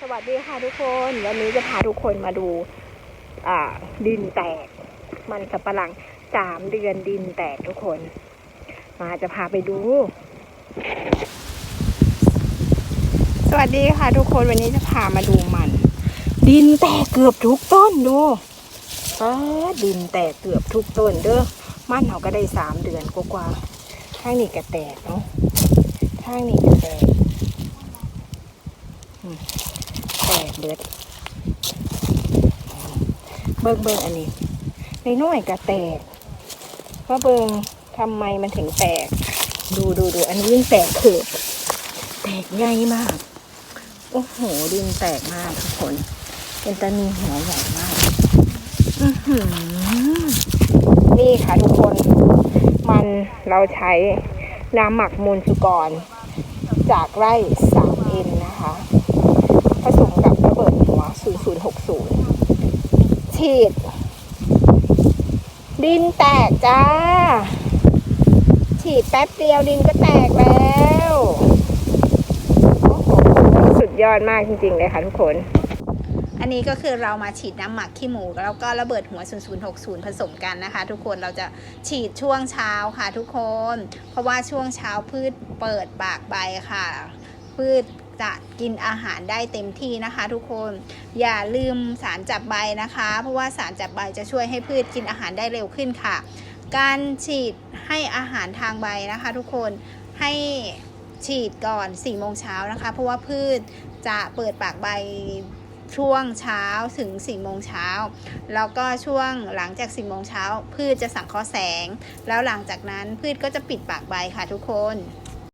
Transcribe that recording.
สวัสดีค่ะทุกคน วันนี้จะพาทุกคนมาดู อ่า ดินแตก มันสับปะหลังสามเดือนดินแตกทุกคน มาจะพาไปดู สวัสดีค่ะทุกคนวันนี้จะพามาดูมัน ดินแตกเกือบทุกต้นดูอ้าดินแตกเกือบทุกต้นเด้อมันเขาก็ได้สามเดือนกว่าๆข้างนี้ก็แตกเนาะข้างนี้ก็แตก แตกเบิดเบิ่งเบิ่งอันนี้ในน้อยก็แตกว่าเบิ่งทำไมมันถึงแตก ดูดูดูอันนี้ยิ่งแตกคือแตกใหญ่มาก โอ้โห ดินแตกมากทุกคน เป็นตานีหัวใหญ่มากนี่ค่ะทุกคน มันเราใช้น้ำหมักมูลสุกร จากไร่สามเอ็นนะคะ ผสมกับระเบิดหัว 0060 ฉีด ดินแตกจ้า ฉีดแป๊บเดียวดินก็แตกแล้วโอ้โหสุดยอดมากจริง ๆ เลยค่ะทุกคน อันนี้ก็คือเรามาฉีดน้ำหมักขี้หมู แล้วก็ระเบิดหัว 0060 ผสมกันนะคะ ทุกคนเราจะฉีดช่วงเช้าค่ะทุกคน เพราะว่าช่วงเช้าพืชเปิดปากใบค่ะ พืช จะกินอาหารได้เต็มที่นะคะ ทุกคนอย่าลืมสารจับใบนะคะ เพราะว่าสารจับใบจะช่วยให้พืชกินอาหารได้เร็วขึ้นค่ะ การฉีดให้อาหารทางใบนะคะ ทุกคนให้ฉีดก่อน4โมงเช้านะคะ เพราะว่าพืชจะเปิดปากใบช่วงเช้าถึง4โมงเช้าแล้วก็ช่วงหลังจาก4โมงเช้าพืชจะสังเคราะห์แสง แล้วหลังจากนั้นพืชก็จะปิดปากใบค่ะทุกคน